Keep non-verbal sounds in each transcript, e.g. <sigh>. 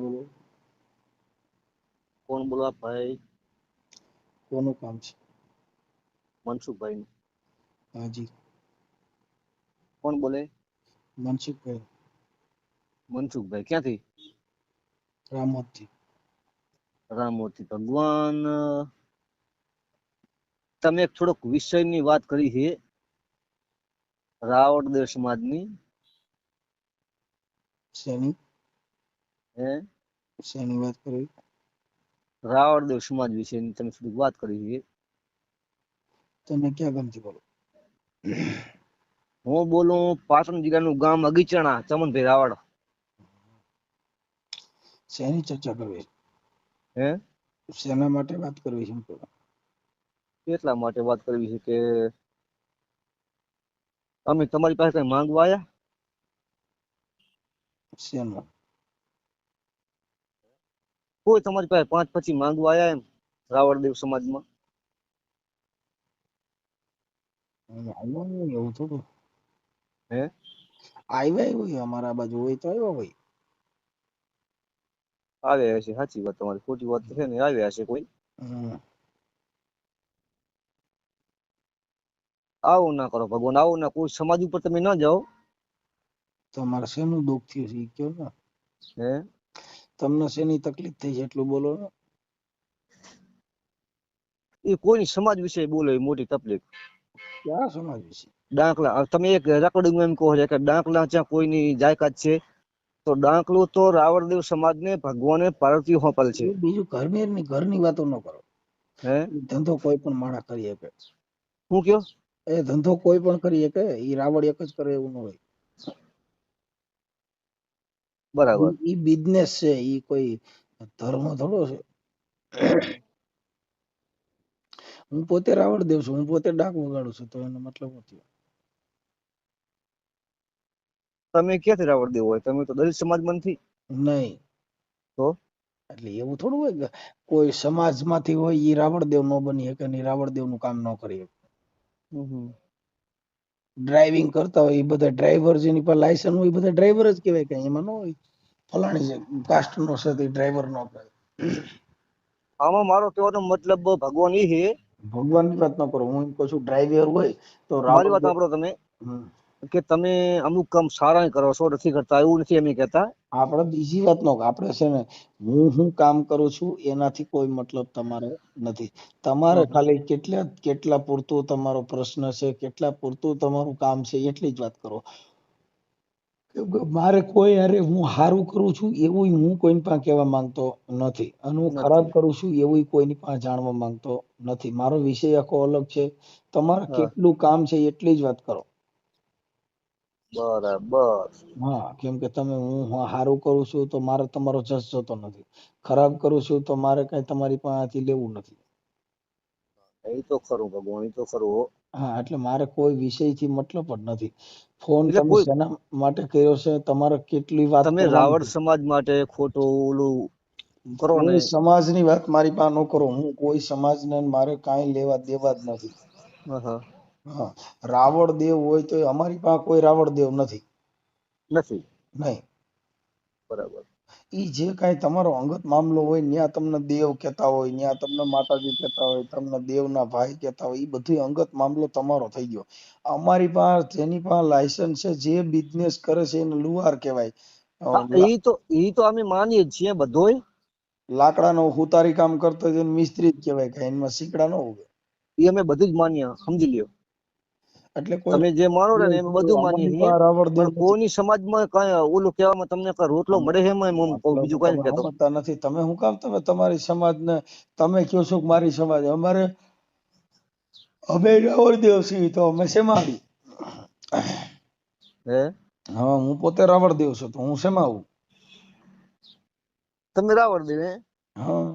હા બોલો કોણ બોલો ભાઈ? કોનું કામ છે? મનસુખભાઈ હાજી. કોણ બોલે? મનસુખભાઈ. મનસુખભાઈ ક્યાંથી? રામોદથી. રામોથી ભગવાન તમે થોડોક વિષયની વાત કરી છે. રાવણદેવ સમાજની શેની? હે? શેની વાત કરી? રાવણદેવ સમાજ વિશેની તમે થોડીક વાત કરી છે. તમે ક્યાં ગામથી બોલો? હું બોલું પાટણ જિલ્લાનું ગામ અગીચણા ચમનભાઈ રાવળ. શેની ચર્ચા કરવી? હે? શેના માટે વાત કરવી છે કેટલા માટે વાત કરવી છે કે અમે તમારી પાસે કઈ માંગવા આવ્યા શેનું કોઈ તમારી પાસે પાંચ પછી માંગવા આવ્યા એમ? રાવણદેવ સમાજમાં? હોય એવું થોડું હે? આવ્યા હોય અમારા બાજુ હોય તો આવ્યો હોય આવ્યા હશે સાચી વાત તમારી. ખોટી વાત છે ને આવ્યા હશે કોઈ. આવું ના કરો ભગવાન આવું ના કોઈ સમાજ ઉપર તમે ન જાઓ. તમારે શેનું દુઃખ થયું છે કયો ને? હે? તમને શેની તકલીફ થઈ છે એટલું બોલો ને? એ કોઈ સમાજ વિશે બોલે એ મોટી તકલીફ? ક્યાં સમાજ વિશે? ડાંકલા તમે એક રકડું એમ કહો છો કે ડાંકલા જ્યાં કોઈની જાયકાત છે તો ડાંકલું તો રાવણદેવ સમાજને ભગવાને પાર્વતી હોપલ છે. બીજું ઘરની ની ઘરની વાતો ન કરો. હે? ધંધો કોઈ પણ માણસ કરી શકે. હું કયો? એ ધંધો કોઈ પણ કરી શકે એ રાવણ એક જ કરે એવું ન હોય. બરાબર. ઈ- બિઝનેસ છે ઈ કોઈ ધર્મ થોડો છે. હું પોતે રાવણ દેવ છું હું પોતે ડાક વગાડું છું તો એનો મતલબ થયો? તમે ક્યાંથી રાવણદેવ હોય? તમે તો દલિત સમાજ નથી નહીં. તો? એટલે એવું થોડું હોય કે કોઈ સમાજમાંથી હોય ઈ રાવણદેવ ન બની શકે ને રાવણદેવનું કામ ન કરી શકે. ડ્રાઇવિંગ કરતા હોય એ બધા ડ્રાઈવર જેની પર લાયસન્સ હોય એ બધા ડ્રાઈવર જ કહેવાય કે એમાં ન હોય. ફલાણી કાસ્ટ નો છે તે ડ્રાઈવર નો કહેવાય. આમાં મારો કહેવાનો મતલબ ભગવાન એ છે. ભગવાનની વાત ન કરો હું એમ કહું છું ડ્રાઈવર હોય તો મારી વાત સાંભળો તમે. કે તમે અમુક કામ સારા કરો છો નથી કરતા એવું નથી અમે કહેતા? આપણે બીજી વાત નો આપણે છે ને હું હું કામ કરું છું એનાથી કોઈ મતલબ તમારે નથી. તમારે ખાલી કેટલા કેટલા પૂરતું તમારો પ્રશ્ન છે કેટલા પૂરતું તમારું કામ છે એટલી જ વાત કરો. મારે કોઈ અરે હું સારું કરું છું એવું હું કોઈની પાસે કહેવા માંગતો નથી. અને હું ખરાબ કરું છું એવું કોઈની પાસે જાણવા માંગતો નથી. મારો વિષય આખો અલગ છે. તમારે કેટલું કામ છે એટલી જ વાત કરો. બરાબર. હા કેમ કે તમે હું સારું કરું છું તો મારે તમારો જસ જતો નથી. ખરાબ કરું છું તો મારે કઈ તમારી પાસેથી લેવું નથી. એ તો ખરું ભગવાન એ તો ખરું હો. હા એટલે મારે કોઈ વિષયથી મતલબ જ નથી. ફોન તમે શેના માટે કર્યો છે? તમારે કેટલી વાત તમે રાવણ સમાજ માટે ખોટું ઓલું કરો ને. સમાજની વાત મારી પાસે ન કરો. હું કોઈ સમાજને મારે કાંઈ લેવા દેવા જ નથી. હા. રાવણ દેવ હોય તો અમારી પાસે કોઈ રાવણ દેવ નથી. નથી. નહીં. બરાબર. ઈ જે કાંઈ તમારો અંગત મામલો હોય ત્યાં તમને દેવ કહેતા હોય ત્યાં તમને માતાજી કહેતા હોય તમને દેવના ભાઈ કહેતા હોય એ બધું અંગત મામલો તમારો થઈ ગયો. અમારી પાસે જેની પાસે લાયસન્સ છે જે બિઝનેસ કરે છે એને લુહાર કહેવાય. ઈ તો ઈ તો અમે માનીએ છીએ બધોય. લાકડાનો હુતારી કામ કરતો હોય મિસ્ત્રી જ કહેવાય કે એમાં શીકડા ન ઉગે એ અમે બધું જ માનીએ સમજી લ્યો. એટલે તમે જે માનો ને અમે બધું માની પણ સમાજમાં કઈ ઓલું કહેવામાં તમને કઈ રોટલો મળે છે એમાં? હું કહું, બીજું કઈ કહેતો નથી. તમે શું કામ? તમે તમારી સમાજને તમે કયો છો મારી સમાજ? અમારે અમે રાવણ દેવ છીએ તો અમે શેમાં આવી હે? હા હું પોતે રાવણ દેવ છું તો હું શેમાં આવું? તમે રાવણ દેવ હે? હા.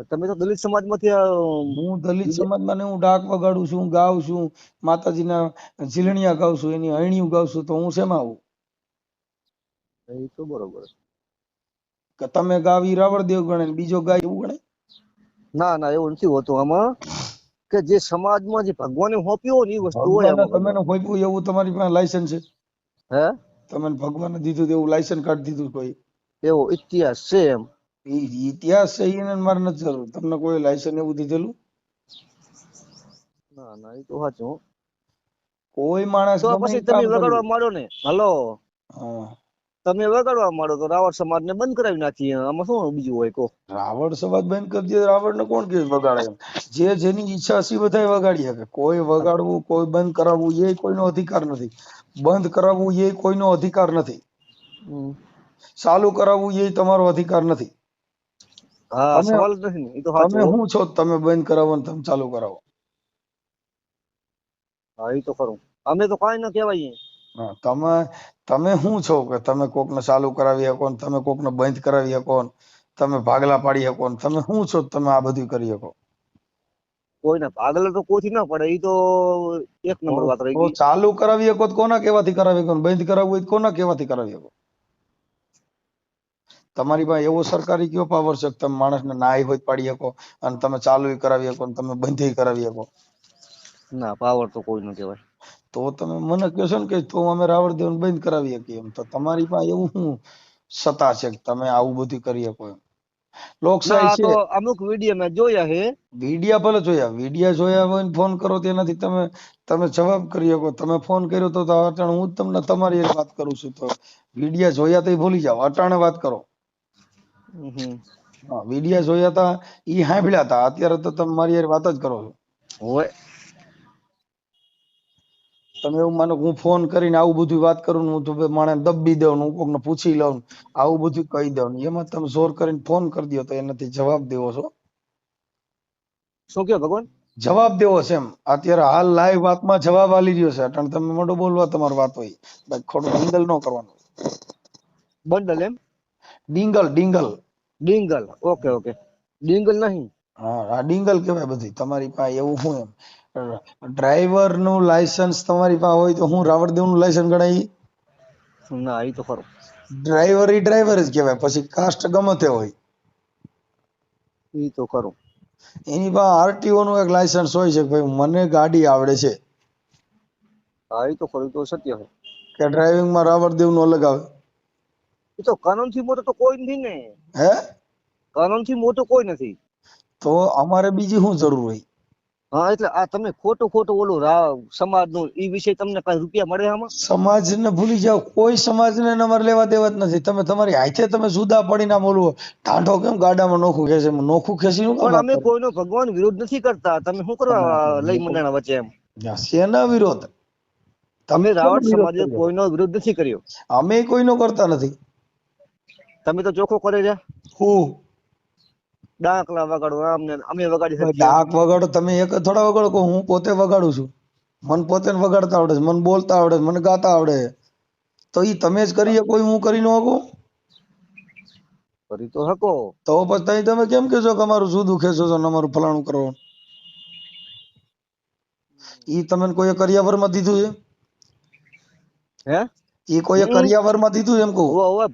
તમે તો દલિત સમાજમાંથી હું દલિત સમાજમાં હું ડાક વગાડું છું ગાઉં છું માતાજીના ઝીલણિયા ગાઉં છું એની હૈણીયું ગાઉં છું તો હું શેમાં આવું? એ તો બરોબર. કે તમે ગાવી ઈ રાવણ દેવ ગણે બીજો ગાય એવું ગણે? ના ના એવું નથી હોતું આમાં. કે જે સમાજમાં જે ભગવાને હોપ્યો ને એ વસ્તુ હોય તમે હોપ્યું એવું તમારી પાસે લાયસન્સ છે? હે? તમે ભગવાને દીધું એવું લાયસન્સ કાઢી દીધું કોઈ? એવો ઇતિહાસ છે એમ. ઈ ઇતિહાસ છે એને મારે નથી જરૂર. તમને કોઈ લાયસન્સ એવું દીધેલું? ના ના એ તો સાચું. કોઈ માણસ તો પછી તમે વગાડવા માંડો ને? હલો. તમે વગાડવા માંડો તો રાવણ સમાજ ને બંધ કરાવી નાખીએ આમાં શું બીજું હોય કો રાવણ સમાજ બંધ કરી દે રાવણ ને કોણ કે વગાડે જે જેની ઈચ્છા હશે બધા વગાડી શકે. કોઈ વગાડવું કોઈ બંધ કરાવવું એ કોઈનો અધિકાર નથી. બંધ કરાવવું એ કોઈનો અધિકાર નથી. ચાલુ કરાવવું એ તમારો અધિકાર નથી. હા સવાલ જ નથી ને એ તો તમે હું. છો? તમે બંધ કરાવો ને તમે ચાલુ કરાવો. હા એ તો ખરું. અમે તો કાંઈ ન કહેવાય હા, તમે તમે શું છો કે તમે કોકને ચાલુ કરાવી શકો ને તમે કોકને બંધ કરાવી શકો ને તમે ભાગલા પાડી શકો ને તમે શું છો તમે આ બધું કરી શકો? કોઈને ભાગલા તો કોઈથી ના પડે એ તો એક નંબર વાત રહી ચાલુ કરાવી શકો તો કોના કહેવાથી કરાવી શકો બંધ કરાવવું હોય તો કોના કહેવાથી કરાવી શકો? તમારી પાસે એવો સરકારી કયો પાવર છે કે તમે માણસને નાય હોય પાડી શકો અને તમે ચાલુ કરાવી શકો અને તમે બંધ કરાવી શકો? ના પાવર તો કોઈ ન કહેવાય. તો તમે મને કહો છો ને કે તો અમે રાવણદેવ બંધ કરાવી શકીએ એમ. તો તમારી પાસે એવું શું સત્તા છે કે તમે આવું બધું કરી શકો એમ? લોકશાહી છે. અમુક વીડિયો મેં જોયા છે. વિડિયા ભલે જોયા વિડિયા જોયા હોય ને ફોન કરો તેનાથી તમે તમે જવાબ કરી શકો. તમે ફોન કર્યો તો અટાણે હું તમને તમારી વાત કરું છું તો. વિડિયા જોયા તો ભૂલી જાઓ. અટાણે વાત કરો. વિડિયા જોયા હતા ઈ સાંભળ્યા હતા અત્યારે તો તમે મારી યાર વાત જ કરો છો. હોય. તમે એવું માનો હું ફોન કરીને આવું બધું વાત કરું હું તો માણે દબી દઉં હું કોકને પૂછી લઉં આવું બધું કહી દઉં એમાં તમે જોર કરીને ફોન કરી દો તો એનાથી જવાબ દેવો છો. શું કયો ભગવાન? જવાબ દેવો છે એમ. અત્યારે હાલ લાઈવ વાતમાં જવાબ આલી રહ્યો છે. અટણ તમે મોઢું બોલવા તમારી વાત હોય. બાકી ખોટું ડિંગલ ન કરવાનું. બંડલ એમ? ડિંગલ ડિંગલ. ડિંગલ. Okay okay. ડિંગલ નહીં. હા ડિંગલ કહેવાય બધી. તમારી પાસે એવું હું એમ. ડ્રાઈવરનું લાયસન્સ તમારી પાસે હોય તો હું રાવણદેવનું લાયસન્સ ગણાય? ના એ તો ખરું. ડ્રાઈવર ઈ ડ્રાઈવર જ કહેવાય. પછી કાસ્ટ ગમે તે હોય. એ તો ખરું. એની પાસે આરટીઓ નું એક લાયસન્સ હોય છે ભાઈ મને ગાડી આવડે છે. હા એ તો ખરું. તો સત્ય છે. કે ડ્રાઇવિંગમાં રાવણદેવનું અલગ આવે. એ તો કાનૂનથી મોટો તો કોઈ નથી ને. હે? કાનૂનથી મોટો કોઈ નથી. તો અમારે બીજી શું જરૂર હોય? હા એટલે આ તમે ખોટું ખોટું ઓલું સમાજનું એ વિશે તમને કઈ રૂપિયા મળે આમાં? સમાજને ભૂલી જાઓ. કોઈ સમાજને અમારે લેવા દેવા જ નથી. તમે તમારી હાથે તમે જુદા પડીને આમ ઓલું ટાંટો કેમ ગાડામાં નોખું ખેંચે નોખું ખેંચી નું પણ અમે કોઈનો ભગવાન વિરોધ નથી કરતા. તમે શું કરવા લઈ મંડાણા વચ્ચે એમ? શેના વિરોધ? તમે રાવણ સમાજે કોઈનો વિરોધ નથી કર્યો. અમે કોઈનો કરતા નથી. તમે તો ચોખ્ખો કરે છે? હું? ડાકલા વગાડો આમ ને અમે વગાડી શકીએ. ડાક વગાડો તમે એક થોડા વગાડો કો હું પોતે વગાડું છું? મને પોતે વગાડતા આવડે છે મને બોલતા આવડે છે મને ગાતા આવડે છે. તો ઈ તમે જ કરી શકો હું કરી ન શકું? કરી તો હકો તો પછી તમે કેમ કહેશો કે અમારું જુદું ખેંચો છો ને અમારું ફલાણું કરો ઈ તમને કોઈએ કરિયાવરમાં દીધું છે? હે? ઈ કોઈએ હમ. કરિયાવરમાં દીધું એમ કહું. ઓવે ઓવે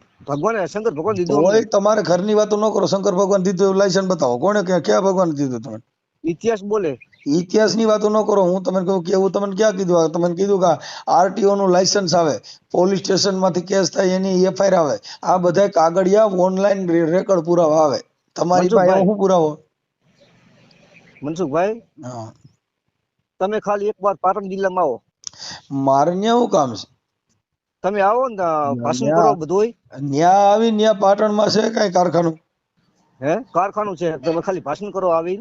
શંકર ભગવાન દીધું તોય અમને તમારે ઘરની વાતો ન કરો. શંકર ભગવાન દીધું એવું લાયસન્સ બતાવો. કોણે ક્યાં ભગવાન દીધું તમે ઇતિહાસ બોલે. ઇતિહાસની વાતો ન કરો. હું તમને કહું કે એવું તમને ક્યાં કીધું? તમને કીધું કે આરટીઓ નું લાયસન્સ આવે. પોલીસ સ્ટેશનમાંથી કેસ થાય એની એફઆઈઆર આવે. આ બધા કાગળિયા ઓનલાઈન રેકોર્ડ પુરાવા આવે. તમારી પાસે. શું પુરાવો? મનસુખભાઈ? હા. તમે ખાલી એકવાર પાટણ જિલ્લામાં આવો. મારે ન્યા શું કામ છે? તમે આવો ને ભાષણ કરો બધું ન્યા. આવી ન્યા પાટણમાં છે કઈ કારખાનું? હે? કારખાનું છે? તમે ખાલી ભાષણ કરો આવી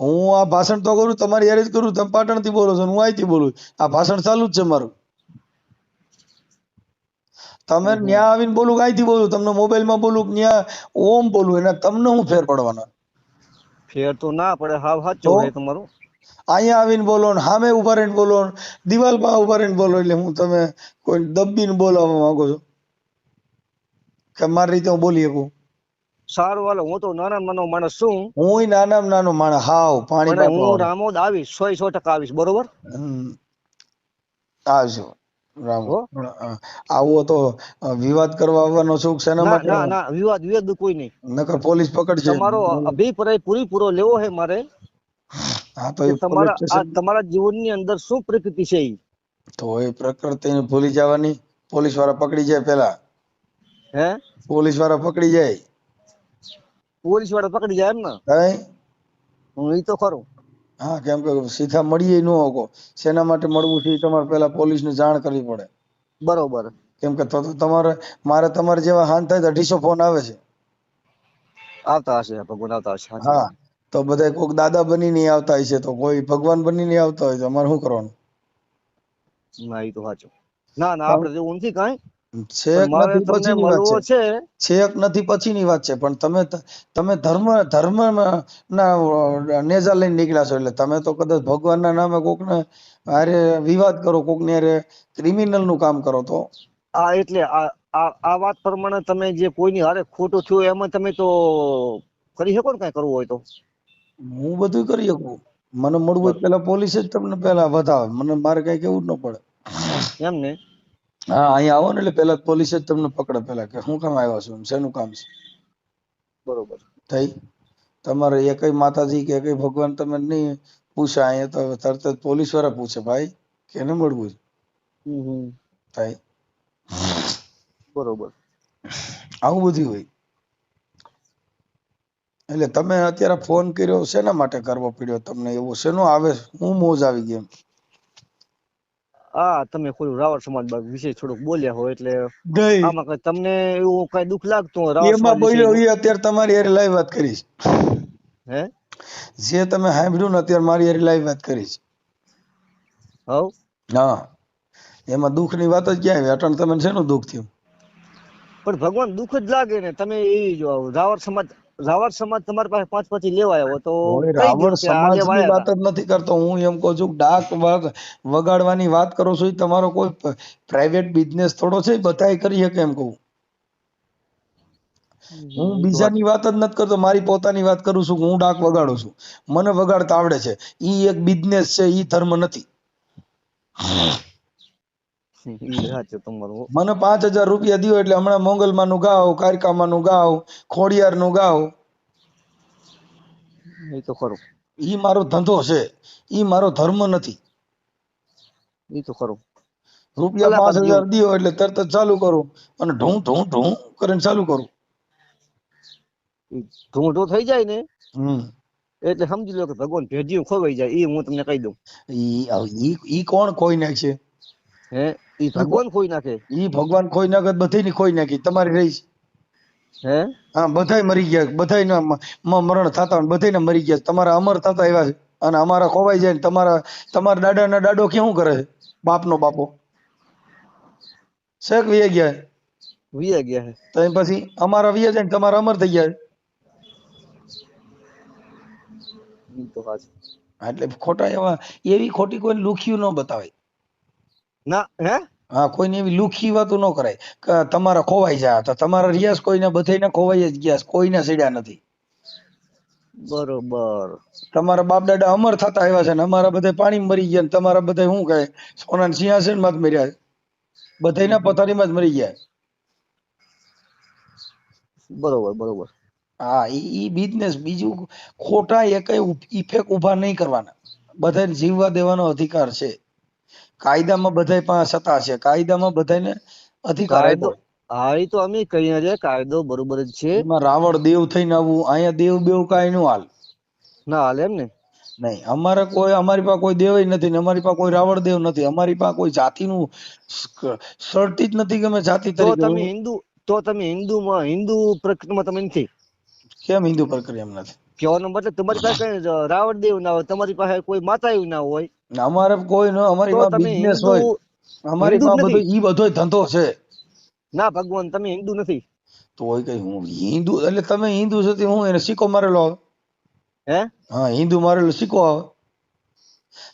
હું આ ભાષણ તો કરું તમારી યાર જ કરું. તમે પાટણથી બોલો છો હું અહીંથી બોલું. આ ભાષણ ચાલુ જ છે મારું. તમે ન્યા આવીને બોલું અહીંથી બોલું? તમને મોબાઈલમાં બોલું ન્યા ઓમ બોલું? એના તમને હું ફેર પડવાનો? ફેર તો ના પડે. હાવ? સાચું તમારું. અહીંયા આવીને બોલો ને સામે ઊભા રહીને બોલો ને દિવાલ પાસે ઊભા રહીને બોલો એટલે હું તમે કોઈ દબીને બોલાવવા માંગો છો? કે મારી રીતે હું બોલી શકું? સારું હાલો હું તો નાના નાનો માણસ છું. હું નાના નાનો માણસ હાવ પાણી હું રામોદ આવીશ સો સો ટકા આવીશ બરોબર. આવજો રામ. હો? આવો તો વિવાદ કરવા આવવાનો છું છે ના માટે ના ના વિવાદ વિવાદ કોઈ નહીં. નકર પોલીસ પકડશે તમારો અભિપ્રાય પૂરેપૂરો લેવો છે મારે. હા તો તમારા આ તમારા જીવનની અંદર શું પ્રકૃતિ છે ઈ? તો એ પ્રકૃતિને ભૂલી જવાની. પોલીસવાળા પકડી જાય પેલા હે? પોલીસવાળા પકડી જાય. પોલીસવાળા પકડી જાય એમ ને? કઈ? હું એ તો ખરું. હા કેમ કે સીધા મળીએ ન હોકો. શેના માટે મળવું છે તમારે પેલા પોલીસ ને જાણ કરવી પડે. બરોબર. કેમ કે તો તમારે મારે તમારે જેવા હાન થાય તો અઢીસો ફોન આવે છે. આવતા હશે ભગવાન આવતા હશે. હા. તો બધા કોઈક દાદા બની નહીં આવતા હશે તો કોઈ ભગવાન બની નહીં આવતા હોય તો અમારે શું કરવાનું? ના એ તો સાચું. ના ના આપણે જેવું નથી કાંઈ. છેક નથી પછીની વાત છે. છે. છેક નથી પછીની વાત છે પણ તમે તમે ધર્મ ધર્મ ના નેજા લઈને નીકળ્યા છો એટલે તમે તો કદાચ ભગવાનના નામે કોકને હારે વિવાદ કરો કોકની અરે ક્રિમિનલનું કામ કરો તો? આ એટલે આ આ આ વાત પ્રમાણે તમે જે કોઈની હારે ખોટું થયું એમાં તમે તો કરી શકો ને કઈ કરવું હોય તો? હું બધું કરી શકું. મને મળવું હોય પેલા પોલીસ જ તમને પેલા વધાવે. મને મારે કઈ કેવું જ ન પડે. એમ ને? હા અહીંયા આવો ને એટલે પેલા પોલીસ જ તમને પકડે પેલા કે શું કામ આવ્યા છો? શેનું કામ છે? બરોબર. થઈ તમારે એકય માતાજી કે એકય ભગવાન તમે નહીં પૂછે અહીંયા તો તરત જ પોલીસવાળા પૂછે ભાઈ કેને મળવું છે? થાય બરોબર. આવું બધું હોય. એટલે તમે અત્યારે ફોન કર્યો શેના માટે કરવો પડ્યો તમને? એવો શેનો આવે? હું મોજ આવી ગઈ એમ. આ તમે કોઈ રાવણ સમાજ વિશે થોડુંક બોલ્યા હોય એટલે આમાં કઈ તમને એવું કઈ દુઃખ લાગતું હોય રાવણ એમાં સમાજ બોલ્યો વિશે એ અત્યારે તમારી હારે લાઈવ વાત કરીશ. હે? જે તમે સાંભળ્યું ને અત્યારે મારી હારે લાઈવ વાત કરીશ. હવ? હા. એમાં દુઃખની વાત જ ક્યાં આવી? અટણ તમે શેનું દુઃખ થયું? પણ ભગવાન દુઃખ જ લાગે ને તમે એ જો રાવણ સમાજ રાવણ સમાજ તમારી પાસે પાંચ પછી લેવા આવ્યો તો રાવણ કે સમાજની વાત જ નથી કરતો. હું એમ કહું છું ડાક વગ વગાડવાની વાત કરો છો તમારો કોઈ પ્રાઇવેટ બિઝનેસ થોડો છે? બધાય કરી શકે એમ કહું. હું બીજાની વાત જ નથી કરતો. મારી પોતાની વાત કરું છું હું ડાક વગાડું છું. મને વગાડતા આવડે છે. ઈ એક બિઝનેસ છે ઈ ધર્મ નથી. સાચું તમારું મને પાંચ હજાર રૂપિયા દ્યો એટલે હમણાં મોંગલમાં નું ગાવ કારકામાં નું ગાવ ખોડિયાર નું ગાવ. એ તો ખરું. ઈ મારો ધંધો છે. ઈ મારો ધર્મ નથી. એ તો ખરું. રૂપિયા પાંચ હજાર જેવું. એટલે તરત જ ચાલુ કરું અને ઢું ઢું ઢું કરીને ચાલુ કરું. ઢું ઢું થઈ જાય ને? હમ. એટલે સમજી લો કે ભગવાન ભેજ્યું ખોવાઈ જાય એ હું તમને કહી દઉં. ઈ ઈ ઈ કોણ ખોઈ નાખશે? હે? ઈ ભગવાન ખોઈ નાખે. ઈ ભગવાન ખોઈ નાખે બધી ખોઈ નાખી. તમારી રહી હે? હા બધાય મરી ગયા. બધાય મરણ થતા બધાય મરી ગયા. તમારા અમર થતા એવા છે. અને અમારા ખોવાઈ જાય ને તમારા તમારા દાદા ના દાડો કેવું કરે છે? બાપનો બાપો. શેક વી ગયા વિયા ગયા તો પછી અમારા વી જાય ને તમારા અમર થઈ ગયા એટલે ખોટા એવા એવી ખોટી કોઈ લુખ્યું ન બતાવાય ના હે? હા કોઈને એવી લુખી વાતો ન કરાય. કે તમારા ખોવાઈ જાય તો તમારા રિયાઝ કોઈને બધાને ખોવાઈ જ ગયા કોઈને સડ્યા નથી. બરોબર. તમારા બાપ દાદા અમર થતા આવ્યા છે ને અમારા બધા પાણી મરી ગયા ને તમારા બધા શું કહે? સોના સિંહાસનમાં જ મર્યા બધાના પથારી માં જ મરી ગયા બરોબર બરોબર. હા ઈ ઈ બિઝનેસ બીજું ખોટા એકય ઇફેક્ટ ઊભા નહીં કરવાના. બધાને જીવવા દેવાનો અધિકાર છે. કાયદામાં બધાય પાસે સત્તા છે. કાયદામાં બધાને અધિકાર કાયદો હા એ તો અમે કહીએ છે કાયદો બરોબર જ છે. એમાં રાવણ દેવ થઈને આવું અહીંયા દેવ બેવ કાંઈ નું હાલ. ના હાલ એમ ને? નહીં અમારે કોઈ અમારી પાસે કોઈ દેવય નથી ને અમારી પાસે કોઈ રાવણ દેવ નથી. અમારી પાસે કોઈ જાતિનું સળતી જ નથી કે અમે જાતિ તો તરીકે તમે હિન્દુ તો તમે હિન્દુમાં હિન્દુ પ્રકૃતિમાં તમે નથી? કેમ હિન્દુ પ્રક્રિયા એમ નથી? કહેવાનો મતલબ તમારી પાસે કઈ રાવણ દેવ ના હોય તમારી પાસે કોઈ માતા ના હોય. અમારે કોઈ ન અમારી પાસે બિઝનેસ હોય. અમારી પાસે બધો ઈ બધો ધંધો છે. ના ભગવાન તમે હિન્દુ નથી. તો હોય કઈ હું હિન્દુ એટલે તમે હિન્દુ છો તે હું એને સિક્કો મારેલો આવે? હે? હા હિન્દુ મારેલો સિક્કો આવે?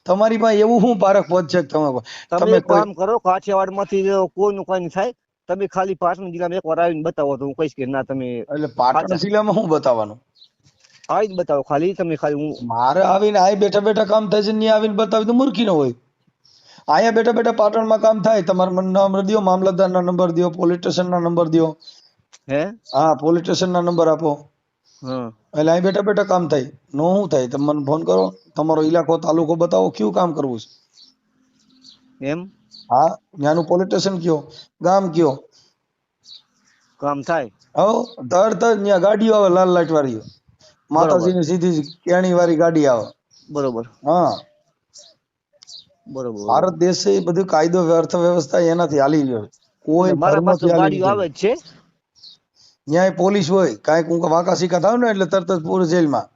તમારી પાસે એવું શું પારખ પદ છે તમે તમે એક કામ કરો કાઠિયાવાડમાંથી કોઈનું કઈ થાય તમે ખાલી પાટણ જિલ્લામાં એકવાર આવીને બતાવો તો હું કહીશ કે ના તમે એટલે પાટણ. જિલ્લામાં શું બતાવવાનું? આવીને બતાવો. ખાલી તમે ખાલી હું મારે આવીને આ બેઠા બેઠા કામ થાય છે નહીં આવીને બતાવી તો મૂર્ખી ન હોય. અહીંયા બેઠા બેઠા પાટણમાં કામ થાય. તમારા મને નંબર દો મામલતદારના નંબર દો પોલીસ સ્ટેશનના નંબર દો હે? હા પોલીસ સ્ટેશનના નંબર આપો. એટલે અહીં બેઠા બેઠા કામ થાય. નો શું થાય? તમે મને ફોન કરો. તમારો ઇલાકો તાલુકો બતાવો. કયું કામ કરવું છે? એમ? હા ત્યાંનું પોલીસ સ્ટેશન કયો? ગામ કયો? કામ થાય. હો તરત જ ત્યાં ગાડીઓ આવે લાલ લાઈટ વાળી માતાજીની સીધી કેણી વાળી ગાડી આવે. બરોબર. હા. બરોબર. ભારત દેશ એ બધું કાયદો અર્થવ્યવસ્થા એનાથી હાલી છે. કોઈ મારા પાસે ગાડીઓ આવે છે? ન્યાય પોલીસ હોય કાંઈક હું વાંકા સિક્કા થાવ ને એટલે તરત જ પૂરી જેલમાં.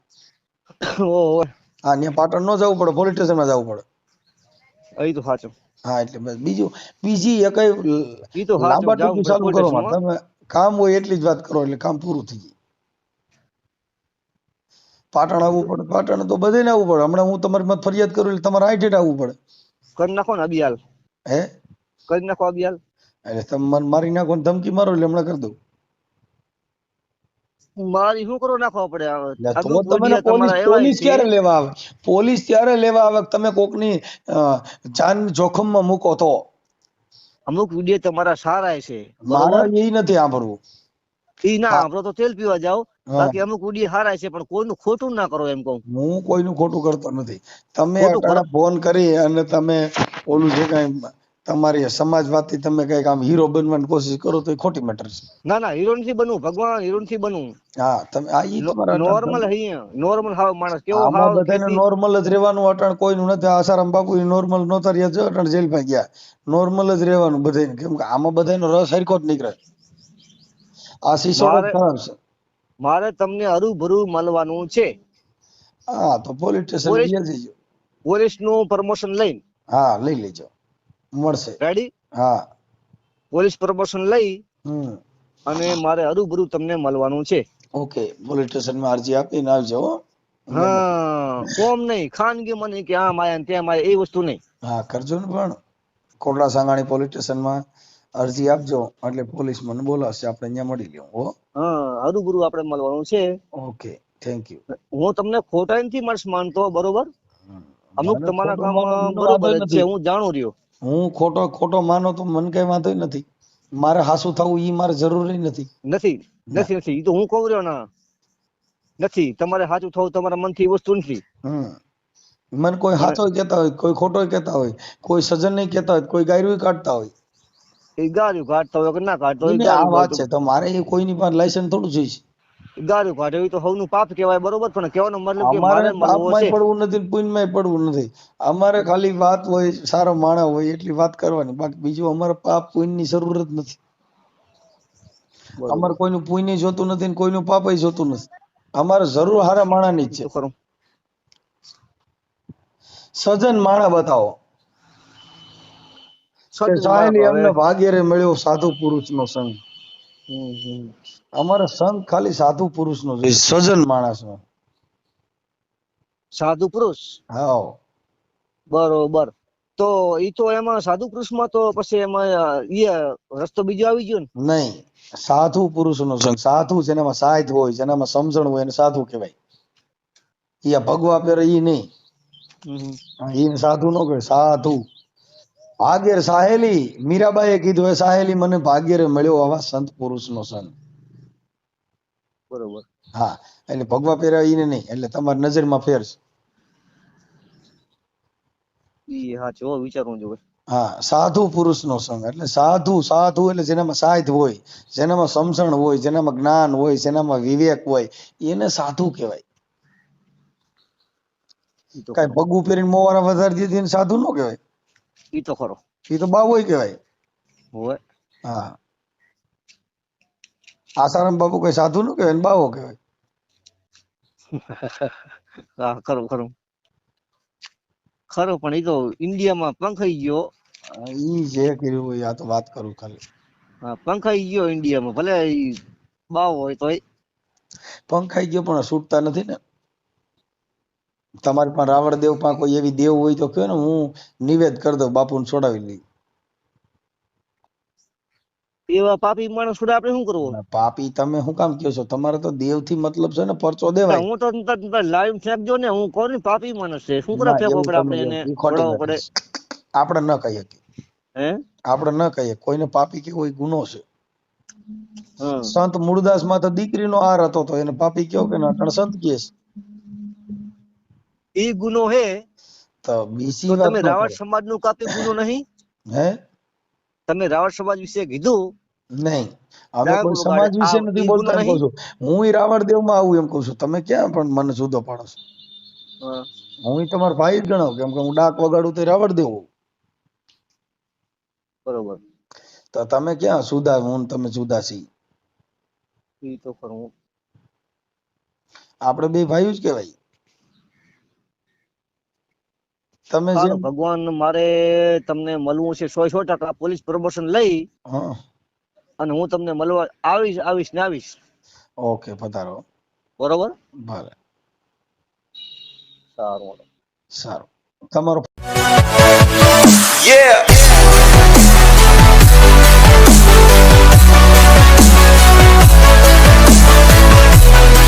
હા ત્યાં પાટણ ન જવું પડે પોલીસ સ્ટેશનમાં જવું પડે. એ તો સાચું. હા એટલે બસ બીજું બીજી કઈ લાંબા ટૂંકું ચાલુ કરો તમે કામ હોય એટલી જ વાત કરો એટલે કામ પૂરું થઈ જાય. પાટણ આવવું પડે પાટણ તો બધે આવવું પડે. હમણાં હું તમારી માં ફરિયાદ કરું એટલે તમારે આઠ આવવું પડે. કરી નાખો ને અબિયાલ હે? કરી નાખો અબિયાલ એટલે તમે મને મારી નાખો ને ધમકી મારો એટલે હમણાં કરી દઉં. મારી શું કરો નાખવા પડે? આ તો તમે પોલીસ ક્યારે લેવા આવે? પોલીસ ત્યારે લેવા આવે તમે કોકની જાન જોખમમાં મૂકો તો? અમુક વીડિયો તમારા સારા છે. મારા એ નથી સાંભળવું. ઈ ના આપડે તો તેલ પીવા જાવ બાકી અમુક ઉડી હારાય છે પણ કોઈનું ખોટું ના કરો એમ કહું. હું કોઈનું ખોટું કરતો નથી. તમે ફોન કરી અને તમે ઓલું જે કઈ તમારી સમાજવાદથી તમે કંઈક આમ હીરો બનવાની કોશિશ કરો તો એ ખોટી મેટર છે. ના ના હીરો નથી બનવું ભગવાન હીરો નથી બનવું. હા તમે આ ઈ નોર્મલ અહીંયા નોર્મલ હાવ માણસ કેવો હાવ બધાને નોર્મલ જ રહેવાનું અટણ કોઈનું નથી. આસારામ બાપુ નોર્મલ નહોતા રહ્યા છે અટણ જેલમાં ગયા. નોર્મલ જ રહેવાનું બધાને કેમ કે આમાં બધાનો રસ હરખો જ નીકળે. આ સિસોડો મારે- તમને હરુભરું મળવાનું છે. હા તો પોલીસ સ્ટેશન પોલીસ- લઈ જજો. પોલીસનું પ્રમોશન લઈને. હા લઈ લેજો. મળશે. રેડી હા. પોલીસ પ્રમોશન લઈ અને મારે હરુભરું તમને મળવાનું છે. ઓકે પોલીસ સ્ટેશનમાં અરજી આપીને આવજો હો. કોમ નહીં. ખાનગી મને કે આમ આયા ને તેમ આયા એ વસ્તુ નહીં. હા કરજો ને પણ. કોટડા સાંગાણી પોલીસ સ્ટેશનમાં અરજી આપજો. એટલે પોલીસ મને બોલાવશે. આપણે અહીંયા મળી લેવું હો. હા હરુભરું આપણે મળવાનું છે. ઓકે. થેન્ક યુ હું તમને ખોટા નથી માણસ માનતો બરોબર? અમુક તમારા કામ બરોબર છે. હું જાણું રહ્યો. હું ખોટો ખોટો માનો તો મને કઈ વાંધો નથી. મારે હાસુ થવું ઈ મારે જરૂરી નથી. નથી. નથી નથી. ઈ તો હું કહું રહ્યો ના. નથી. તમારે સાચું થવું તમારા મનથી થી વસ્તુ નથી. હમ. મને કોઈ હાચો કહેતા હોય કોઈ ખોટો કહેતા હોય કોઈ સજન નહીં કહેતા હોય કોઈ ગાયરું કાઢતા હોય. એ ગાર્યું કાઢતો હોય કે ના કાઢતો હોય આ વાત છે. તો મારે એ કોઈની પાસે લાયસન્સ થોડું જોઈશ ગાર્યું કાઢે એ તો સૌનું પાપ કહેવાય બરોબર પણ કહેવાનો મતલબ કે મારે પાપમાં પડવું નથી પુણ્યમાં પડવું નથી. અમારે ખાલી વાત હોય સારો માણસ હોય એટલી વાત કરવાની. બાકી બીજું અમારે પાપ પુણ્યની જરૂરત નથી. અમારે કોઈનું પુણ્ય જોતું નથી ને કોઈનું પાપય જોતું નથી. અમારે જરૂર હારા માણાની જ છે. સજન માણા બતાવો. સાહેલી અમને ભાગ્યરે મળ્યો સાધુ પુરુષનો સંગ. અમારે સંગ ખાલી સાધુ પુરુષનો જોઈએ સજન માણસનો. સાધુ પુરુષ? હા બરોબર. તો ઈ તો એમાં સાધુ પુરુષમાં તો પછી એમાં ઈ રસ્તો બીજો આવી ગયો ને? નહીં. સાધુ પુરુષનો સંગ સાધુ જેનામાં સાહિત્ય હોય જેનામાં સમજણ હોય એને સાધુ કહેવાય. ઈ આ ભગવા પહેરે ઈ નહીં. ઈ સાધુ નો કહે સાધુ. ભાગ્યર સાહેલી મીરાબાઈએ કીધું એ સાહેલી મને ભાગ્યરે મળ્યો આવા સંત પુરુષનો સંગ. બરોબર. હા એટલે ભગવા પહેર્યા એને નહીં એટલે તમારી નજરમાં ફેર છે. હો સાધુ પુરુષનો સંગ એટલે સાધુ સાધુ એટલે જેનામાં સાધ હોય જેનામાં સમજણ હોય જેનામાં જ્ઞાન હોય જેનામાં વિવેક હોય એને સાધુ કહેવાય. કઈ. પગું પહેરીને મોવારા વધારી દીધી સાધુ નો કહેવાય. ઈ તો ખરો. એ તો બાબો કહેવાય. હોય. હા. આસારામ બાબુ કઈ સાધુ નું કહેવાય બાવો કહેવાય. <laughs> હા ખરું ખરું. ખરું પણ ઈ તો ઇન્ડિયામાં પંખાઈ ગયો. ઈ જે કર્યું હોય આ તો વાત કરું ખાલી. હા પંખાઈ ગયો ઇન્ડિયામાં. ભલે ઈ બાવ હોય તોય. પંખાઈ ગયો પણ છૂટતા નથી ને. તમારી પાસે રાવણ દેવ પાસે કોઈ એવી દેવ હોય તો કયો ને હું નિવેદ કરી દઉં બાપુને છોડાવી લઈ. એવા પાપી માણસ છોડે આપણે શું કરવું? પાપી તમે શું કામ કહો છો? તમારે તો દેવથી મતલબ છે ને પરચો દેવાય. હું તો લાઈવ ફેંકજો ને હું કહું ને પાપી માણસ છે. શું કરે ના, પડે આપણે એને પડે? આપણે ન કહીએ કે. હે? આપણે ન કહીએ. કોઈને પાપી કે કોઈ ગુનો છે. સંત મૂળદાસમાં તો દીકરીનો આર હતો તો એને પાપી કયો કે ના? સંત કહે ગુનો હે તો બીસી તમે રાવણ સમાજનું કાપી ગુનો નહીં? હે? તમે રાવણ સમાજ વિશે કીધું? નહીં. અમે કોઈ સમાજ વિશે નથી બોલતા કહું છું. હું રાવણ દેવમાં આવું એમ કહું છું. તમે ક્યાં પણ મને જુદો પાડો છો? હું. તમારો ભાઈ જ ગણાવ કેમ કે હું ડાક વગાડું તો રાવણ દેવ. બરોબર. તો તમે ક્યાં સુદા હું તમે જુદા છી ઈ તો ખરું. આપણે બે ભાઈઓ જ કહેવાય. તમે સારું ભગવાન મારે તમને મળવું છે સો સો ટકા પોલીસ પ્રમોશન લઈ અને હું તમને મળવા આવીશ આવીશ ને આવીશ. ઓકે પધારો. બરોબર? ભલે. સારું સારું. તમારો Yeah.